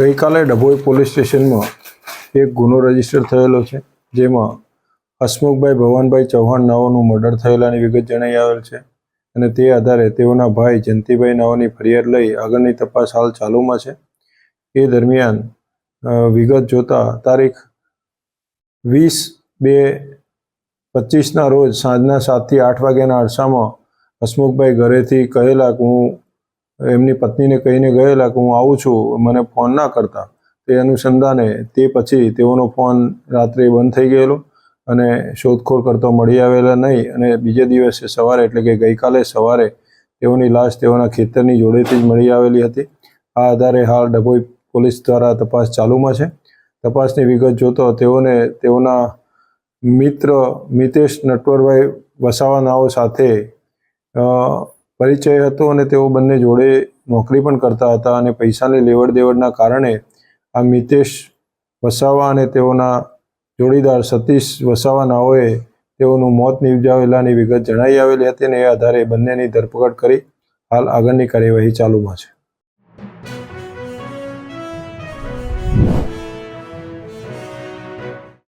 ગઈકાલે ડભોઈ પોલીસ સ્ટેશનમાં એક ગુનો રજિસ્ટર થયેલો છે, જેમાં હસમુખભાઈ ભવાનભાઈ ચૌહાણ નાઓનું મર્ડર થયેલાની વિગત જણાઈ આવેલ છે અને તે આધારે તેઓના ભાઈ જયંતિભાઈ નાઓની ફરિયાદ લઈ આગળની તપાસ હાલ ચાલુમાં છે. એ દરમિયાન વિગત જોતા તારીખ વીસ બે પચીસના રોજ સાંજના સાતથી આઠ વાગ્યાના અરસામાં હસમુખભાઈ ઘરેથી કહેલા, હું એમની પત્નીને કહીને ગયેલા કે હું આવું છું, મને ફોન ના કરતા. તે અનુસંધાને તે પછી તેઓનો ફોન રાત્રે બંધ થઈ ગયેલો અને શોધખોળ કરતો મળી આવેલા નહીં અને બીજે દિવસે સવારે એટલે કે ગઈકાલે સવારે તેઓની લાશ તેઓના ખેતરની જોડેથી જ મળી આવેલી હતી. આ આધારે હાલ ડભોઈ પોલીસ દ્વારા તપાસ ચાલુમાં છે. તપાસની વિગત જોતો તેઓને તેઓના મિત્ર મિતેશ નટવરભાઈ વસાવા નાઓ સાથે પરિચય હતો અને તેઓ બંને જોડે નોકરી પણ કરતા હતા અને પૈસાની લેવડ દેવડના કારણે આ મિતેશ વસાવા અને તેઓના જોડીદાર સતીશ વસાવા નાઓએ તેઓનું મોત નિપજાવેલાની વિગત જણાઈ આવેલી હતી અને એ આધારે બંનેની ધરપકડ કરી હાલ આગળની કાર્યવાહી ચાલુમાં છે.